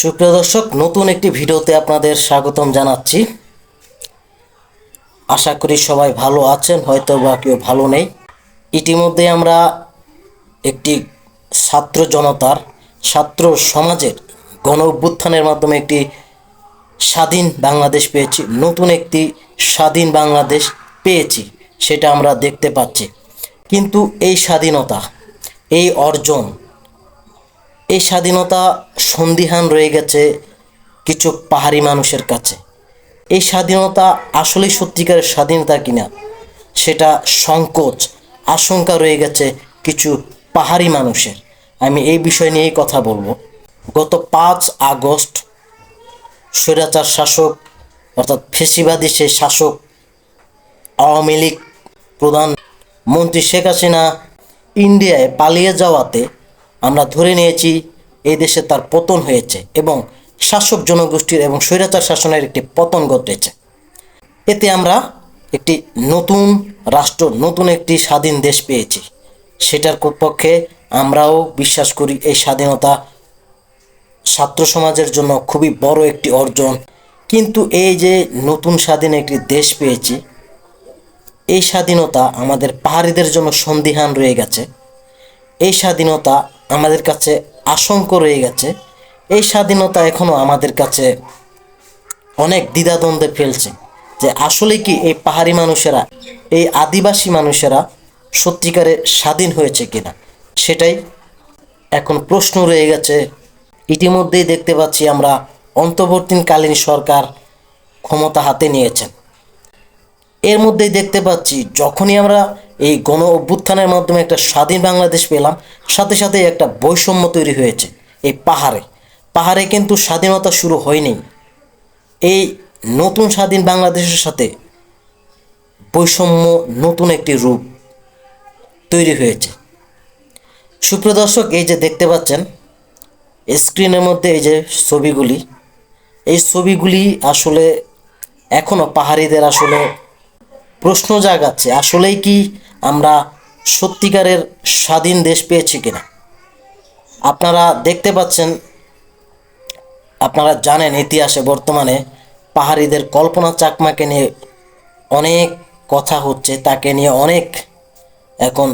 সুপ্রিয় দর্শক, নতুন একটি ভিডিওতে আপনাদের স্বাগতম জানাচ্ছি। আশা করি সবাই ভালো আছেন হয়তো বা কেউ ভালো নেই। ইতিমধ্যে আমরা একটি ছাত্র জনতার, ছাত্র সমাজের গণ অভ্যুত্থানের মাধ্যমে একটি স্বাধীন বাংলাদেশ পেয়েছি, নতুন একটি স্বাধীন বাংলাদেশ পেয়েছি, সেটা আমরা দেখতে পাচ্ছি। কিন্তু এই স্বাধীনতা, এই অর্জন এই স্বাধীনতা সন্দিহান রয়ে গেছে কিছু পাহাড়ি মানুষের কাছে। এই স্বাধীনতা আসলেই সত্যিকারের স্বাধীনতা কিনা, সেটা সংকোচ, আশঙ্কা রয়ে গেছে কিছু পাহাড়ি মানুষের। আমি এই বিষয় নিয়েই কথা বলব। গত পাঁচ আগস্ট স্বৈরাচার শাসক, অর্থাৎ ফেসিবাদী সেই শাসক, আওয়ামী লীগ প্রধান মন্ত্রী শেখ হাসিনা ইন্ডিয়ায় পালিয়ে যাওয়াতে আমরা ধরে নিয়েছি এই দেশে তার পতন হয়েছে এবং শাসক জনগোষ্ঠীর এবং স্বৈরাচার শাসনের একটি পতন ঘটেছে। এতে আমরা একটি নতুন রাষ্ট্র, নতুন একটি স্বাধীন দেশ পেয়েছি। সেটার পক্ষে আমরাও বিশ্বাস করি এই স্বাধীনতা ছাত্র সমাজের জন্য খুবই বড় একটি অর্জন। কিন্তু এই যে নতুন স্বাধীন একটি দেশ পেয়েছি, এই স্বাধীনতা আমাদের পাহাড়িদের জন্য সন্দিহান রয়ে গেছে। এই স্বাধীনতা আমাদের কাছে আশঙ্ক রয়ে গেছে। এই স্বাধীনতা এখনও আমাদের কাছে অনেক দ্বিধাদ্বন্দ্বে ফেলছে যে আসলে কি এই পাহাড়ি মানুষেরা, এই আদিবাসী মানুষেরা সত্যিকারে স্বাধীন হয়েছে কিনা? সেটাই এখন প্রশ্ন রয়ে গেছে। ইতিমধ্যেই দেখতে পাচ্ছি আমরা অন্তর্বর্তীকালীন সরকার ক্ষমতা হাতে নিয়েছেন। এর মধ্যেই দেখতে পাচ্ছি যখনই আমরা এই গণ অভ্যুত্থানের মাধ্যমে একটা স্বাধীন বাংলাদেশ পেলাম। সাথে সাথে একটা বৈষম্য তৈরি হয়েছে এই পাহাড়ে। পাহাড়ে কিন্তু স্বাধীনতা শুরু হয়নি। এই নতুন স্বাধীন বাংলাদেশের সাথে বৈষম্য নতুন একটি রূপ তৈরি হয়েছে। সুপ্রদর্শক এই যে দেখতে পাচ্ছেন, স্ক্রিনের মধ্যে এই যে ছবিগুলি, এই ছবিগুলি আসলে এখনও পাহাড়িদের আসলে প্রশ্ন জাগাচ্ছে। আসলেই কি আমরা সত্যিকারের স্বাধীন দেশ পেয়েছি কিনা? আপনারা দেখতে পাচ্ছেন, আপনারা জানেন ইতিহাসে বর্তমানে পাহাড়িদের কল্পনা চাকমাকে নিয়ে অনেক কথা হচ্ছে, তাকে নিয়ে অনেক এখন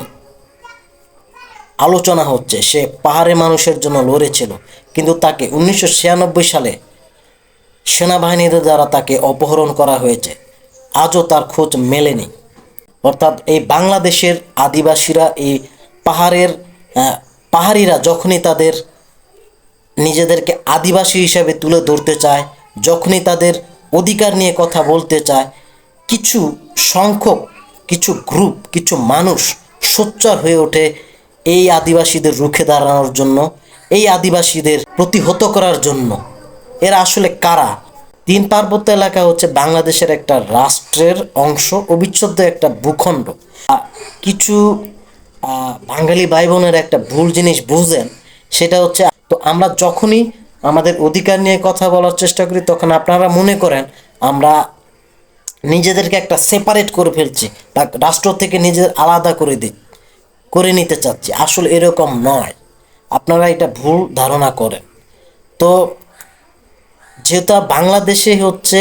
আলোচনা হচ্ছে। সে পাহাড়ে মানুষের জন্য লড়েছিল, কিন্তু তাকে উনিশশো ছিয়ানব্বই সালে সেনাবাহিনীদের দ্বারা তাকে অপহরণ করা হয়েছে। আজও তার খোঁজ মেলেনি। অর্থাৎ এই বাংলাদেশের আদিবাসীরা, এই পাহাড়ের পাহাড়িরা যখনই তাদের নিজেদেরকে আদিবাসী হিসাবে তুলে ধরতে চায়, যখনই তাদের অধিকার নিয়ে কথা বলতে চায়, কিছু সংখ্যক, কিছু গ্রুপ কিছু মানুষ সোচ্চার হয়ে ওঠে এই আদিবাসীদের রুখে দাঁড়ানোর জন্য, এই আদিবাসীদের প্রতিহত করার জন্য। এরা আসলে কারা? তিন পার্বত্য এলাকা হচ্ছে বাংলাদেশের একটা রাষ্ট্রের অংশ, অবিচ্ছেদ্য একটা ভূখণ্ড। কিছু বাঙালি ভাই বোনের একটা ভুল জিনিস বুঝেন, সেটা হচ্ছে তো আমরা যখনই আমাদের অধিকার নিয়ে কথা বলার চেষ্টা করি, তখন আপনারা মনে করেন আমরা নিজেদেরকে একটা সেপারেট করে ফেলছি, বা রাষ্ট্র থেকে নিজেদের আলাদা করে দিই করে নিতে চাচ্ছি। আসলে এরকম নয়। আপনারা এটা ভুল ধারণা করেন। তো যেহেতু বাংলাদেশে হচ্ছে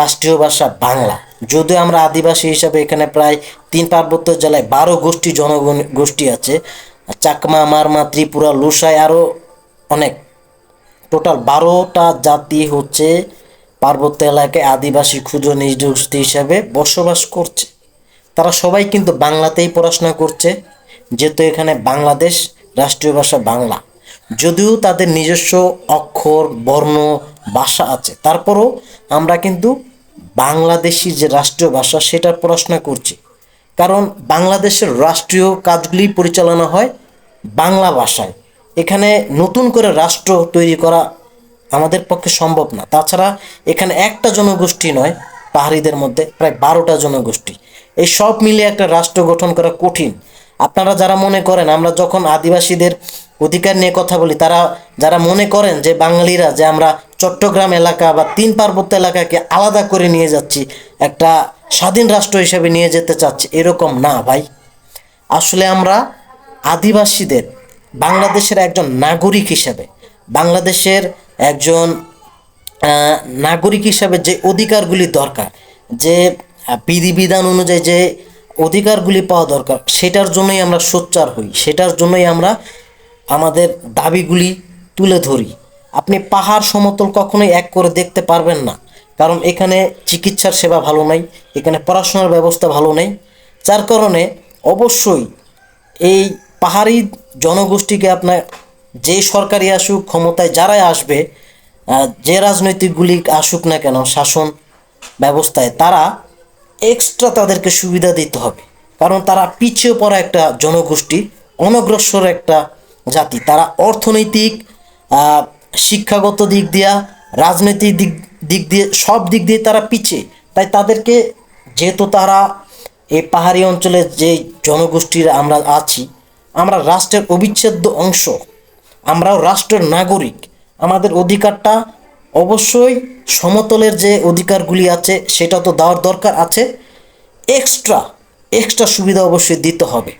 রাষ্ট্রীয় ভাষা বাংলা, যদিও আমরা আদিবাসী হিসাবে এখানে প্রায় তিন পার্বত্য জেলায় বারো গোষ্ঠী জনগণ, গোষ্ঠী আছে, চাকমা, মারমা, ত্রিপুরা, লুসাই আরও অনেক। টোটাল বারোটা জাতি হচ্ছে পার্বত্য এলাকায় আদিবাসী, ক্ষুদ্র নিজগোষ্ঠী হিসাবে বসবাস করছে। তারা সবাই কিন্তু বাংলাতেই পড়াশোনা করছে, যেহেতু এখানে বাংলাদেশ রাষ্ট্রীয় ভাষা বাংলা। যদিও তাদের নিজস্ব অক্ষর, বর্ণ ভাষা আছে। তারপরও আমরা কিন্তু বাংলাদেশি যে রাষ্ট্রীয় ভাষা, সেটার পড়াশোনা করছি। কারণ বাংলাদেশের রাষ্ট্রীয় কাজগুলি পরিচালনা হয় বাংলা ভাষায়। এখানে নতুন করে রাষ্ট্র তৈরি করা আমাদের পক্ষে সম্ভব না। তাছাড়া এখানে একটা জনগোষ্ঠী নয়, পাহাড়িদের মধ্যে প্রায় বারোটা জনগোষ্ঠী। এই সব মিলে একটা রাষ্ট্র গঠন করা কঠিন। আপনারা যারা মনে করেন, আমরা যখন আদিবাসীদের অধিকার নিয়ে কথা বলি, তারা যারা মনে করেন যে বাঙালিরা, যে আমরা চট্টগ্রাম এলাকা বা তিন পার্বত্য এলাকাকে আলাদা করে নিয়ে যাচ্ছি, একটা স্বাধীন রাষ্ট্র হিসেবে নিয়ে যেতে চাচ্ছি, এরকম না ভাই। আসলে আমরা আদিবাসীদের, বাংলাদেশের একজন নাগরিক হিসেবে, বাংলাদেশের একজন নাগরিক হিসাবে যে অধিকারগুলি দরকার, যে বিধিবিধান অনুযায়ী যে অধিকারগুলি পাওয়া দরকার, সেটার জন্যই আমরা সোচ্চার হই, সেটার জন্যই আমরা আমাদের দাবিগুলি তুলে ধরি। আপনি পাহাড় সমতল কখনোই এক করে দেখতে পারবেন না। কারণ এখানে চিকিৎসার সেবা ভালো নাই, এখানে পড়াশোনার ব্যবস্থা ভালো নেই। যার কারণে অবশ্যই এই পাহাড়ি জনগোষ্ঠীকে আপনার যে সরকারি আসুক, ক্ষমতায় যারাই আসবে যে রাজনৈতিকগুলি আসুক না কেন, শাসন ব্যবস্থায় তারা এক্সট্রা তাদেরকে সুবিধা দিতে হবে। কারণ তারা পিছিয়ে পড়া একটা জনগোষ্ঠী, অনগ্রসর একটা জাতি। তারা অর্থনৈতিক শিক্ষাগত দিক দিয়া, রাজনৈতিক দিক দিক দিয়ে, সব দিক দিয়ে তারা পিছিয়ে তাই তাদেরকে যেহেতু তারা এই পাহাড়ি অঞ্চলে যে জনগোষ্ঠীর আমরা আছি, আমরা রাষ্ট্রের অবিচ্ছেদ্য অংশ, আমরাও রাষ্ট্রের নাগরিক, আমাদের অধিকারটা অবশ্যই সমতলের যে অধিকারগুলি আছে, সেটা তো দেওয়ার দরকার আছে। এক্সট্রা এক্সট্রা সুবিধা অবশ্যই দিতে হবে।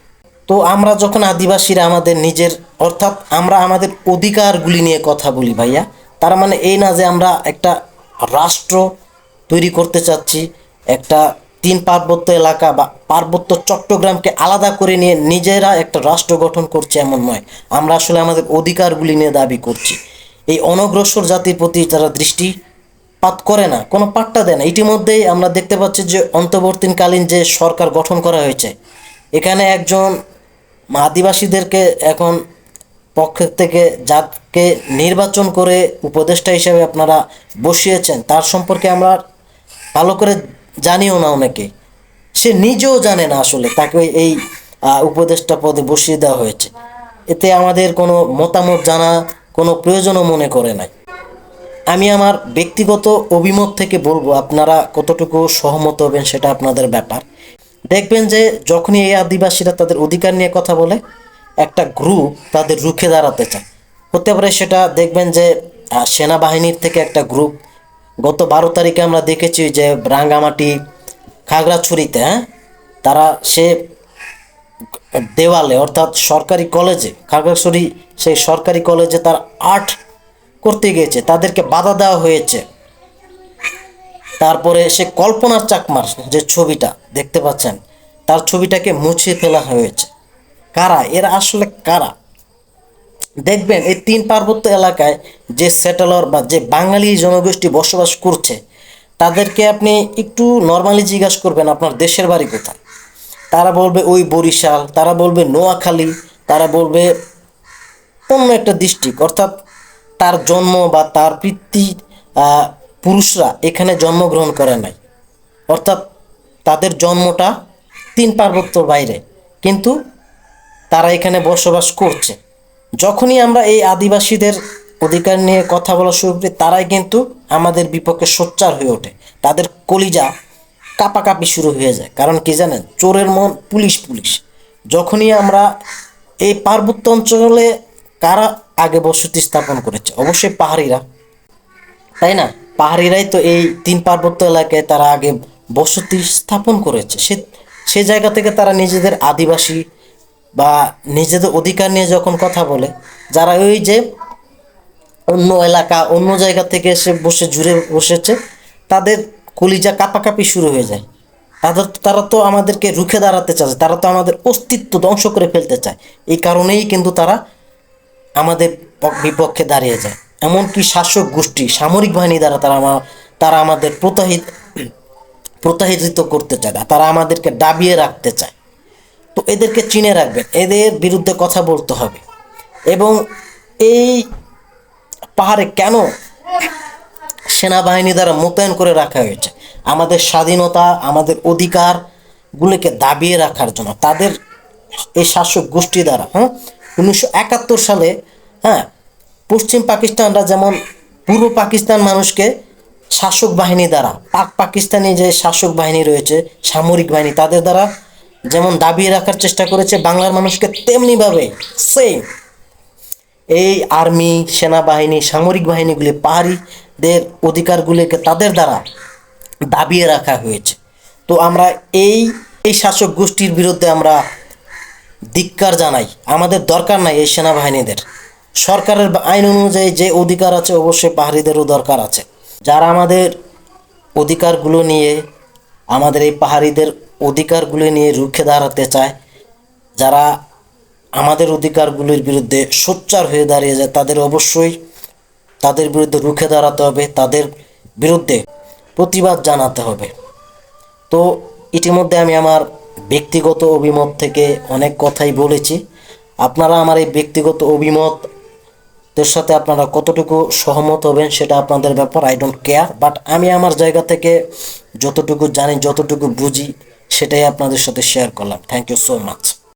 তো আমরা যখন আদিবাসীরা আমাদের নিজের, অর্থাৎ আমরা আমাদের অধিকারগুলি নিয়ে কথা বলি ভাইয়া, তার মানে এই না যে আমরা একটা রাষ্ট্র তৈরি করতে চাচ্ছি, একটা তিন পার্বত্য এলাকা বা পার্বত্য চট্টগ্রামকে আলাদা করে নিয়ে নিজেরা একটা রাষ্ট্র গঠন করছে এমন নয়। আমরা আসলে আমাদের অধিকারগুলি নিয়ে দাবি করছি। এই অনগ্রসর জাতির প্রতি যারা দৃষ্টিপাত করে না, কোনো পাট্টা দেয় না। ইতিমধ্যেই আমরা দেখতে পাচ্ছি যে অন্তর্বর্তীকালীন যে সরকার গঠন করা হয়েছে, এখানে একজন আদিবাসীদেরকে এখন পক্ষের থেকে যাকে নির্বাচন করে উপদেষ্টা হিসেবে আপনারা বসিয়েছেন, তার সম্পর্কে আমরা ভালো করে জানিও না অনেকে। সে নিজেও জানে না আসলে, তাকে এই উপদেষ্টা পদে বসিয়ে দেওয়া হয়েছে। এতে আমাদের কোনো মতামত জানা, কোনো প্রয়োজনও মনে করে নাই। আমি আমার ব্যক্তিগত অভিমত থেকে বলব, আপনারা কতটুকু সহমত হবেন সেটা আপনাদের ব্যাপার। দেখবেন যে যখনই এই আদিবাসীরা তাদের অধিকার নিয়ে কথা বলে, একটা গ্রুপ তাদের রুখে দাঁড়াতে চায়। হতে পারে সেটা দেখবেন যে সেনাবাহিনীর থেকে একটা গ্রুপ গত বারো তারিখে আমরা দেখেছি যে রাঙ্গামাটি, খাগড়াছড়িতে হ্যাঁ তারা সে দেওয়ালে অর্থাৎ সরকারি কলেজে, খাগড়াছড়ি সেই সরকারি কলেজে তার আর্ট করতে গিয়েছে। তাদেরকে বাধা দেওয়া হয়েছে। তারপরে সে কল্পনার চাকমার যে ছবিটা দেখতে পাচ্ছেন, তার ছবিটাকে মুছে ফেলা হয়েছে। কারা? এরা আসলে কারা? দেখবেন এই তিন পার্বত্য এলাকায় যে সেটেলর বা যে বাঙালি জনগোষ্ঠী বসবাস করছে, তাদেরকে আপনি একটু নর্মালি জিজ্ঞাসা করবেন, আপনার দেশের বাড়ি কোথায়? তারা বলবে ওই বরিশাল, তারা বলবে নোয়াখালী, তারা বলবে অন্য একটা ডিস্ট্রিক্ট অর্থাৎ তার জন্ম বা তার পিতৃ পুরুষরা এখানে জন্মগ্রহণ করে নাই। অর্থাৎ তাদের জন্মটা তিন পার্বত্যর বাইরে। কিন্তু তারা এখানে বসবাস করছে। যখনই আমরা এই আদিবাসীদের অধিকার নিয়ে কথা বলা শুরু করি, তারাই কিন্তু আমাদের বিপক্ষে সোচ্চার হয়ে ওঠে। তাদের কলিজা কাপাকাপি শুরু হয়ে যায়। কারণ কি জানেন? চোরের মন পুলিশ পুলিশ। যখনই আমরা এই পার্বত্য অঞ্চলে কারা আগে বসতি স্থাপন করেছে? অবশ্যই পাহাড়িরা। তাই না? পাহাড়িরাই তো এই তিন পার্বত্য এলাকায় তারা আগে বসতি স্থাপন করেছে। সে সে জায়গা থেকে তারা নিজেদের আদিবাসী বা নিজেদের অধিকার নিয়ে যখন কথা বলে, যারা ওই যে অন্য এলাকা, অন্য জায়গা থেকে এসে বসে জুড়ে বসেছে, তাদের কলিজা কাপাকাপি শুরু হয়ে যায়। তাদের, তারা তো আমাদেরকে রুখে দাঁড়াতে চায়, তারা তো আমাদের অস্তিত্ব ধ্বংস করে ফেলতে চায়। এই কারণেই কিন্তু তারা আমাদের বিপক্ষে দাঁড়িয়ে যায়। এমনকি শাসক গোষ্ঠী, সামরিক বাহিনী দ্বারা তারা তারা আমাদের প্রতাহিত প্রতাহিত করতে চায় না, তারা আমাদেরকে দাবিয়ে রাখতে চায়। তো এদেরকে চিনে রাখবেন, এদের বিরুদ্ধে কথা বলতে হবে। এবং এই পাহাড়ে কেন সেনাবাহিনী দ্বারা মোতায়েন করে রাখা হয়েছে? আমাদের স্বাধীনতা, আমাদের অধিকারগুলোকে দাবিয়ে রাখার জন্য। তাদের এই শাসক গোষ্ঠী দ্বারা হ্যাঁ? উনিশশো একাত্তর সালে হ্যাঁ? পশ্চিম পাকিস্তানরা যেমন পূর্ব পাকিস্তান মানুষকে শাসক বাহিনী দ্বারা, পাক পাকিস্তানি যে শাসক বাহিনী রয়েছে, সামরিক বাহিনী, তাদের দ্বারা যেমন দাবিয়ে রাখার চেষ্টা করেছে বাংলার মানুষকে, তেমনিভাবে সেম এই আর্মি সেনাবাহিনী, সামরিক বাহিনীগুলি, পাহাড়িদের অধিকারগুলিকে তাদের দ্বারা দাবিয়ে রাখা হয়েছে। তো আমরা এই এই শাসক গোষ্ঠীর বিরুদ্ধে আমরা ধিক্কার জানাই। আমাদের দরকার নাই এই সেনাবাহিনীদের। সরকারের আইন অনুযায়ী যে অধিকার আছে অবশ্যই পাহাড়িদেরও দরকার আছে। যারা আমাদের অধিকারগুলো নিয়ে, আমাদের এই পাহাড়িদের অধিকারগুলো নিয়ে রুখে দাঁড়াতে চায়, যারা আমাদের অধিকারগুলির বিরুদ্ধে সোচ্চার হয়ে দাঁড়িয়ে যায়, তাদের অবশ্যই তাদের বিরুদ্ধে রুখে দাঁড়াতে হবে, তাদের বিরুদ্ধে প্রতিবাদ জানাতে হবে। তো ইতিমধ্যে আমি আমার ব্যক্তিগত অভিমত থেকে অনেক কথাই বলেছি। আপনারা আমার এই ব্যক্তিগত অভিমতের সাথে আপনারা কতটুকু সহমত হবেন সেটা আপনাদের ব্যাপার আই ডোন্ট কেয়ার বাট আমি আমার জায়গা থেকে যতটুকু জানি, যতটুকু বুঝি, সেটাই আপনাদের সাথে শেয়ার করলাম। Thank you so much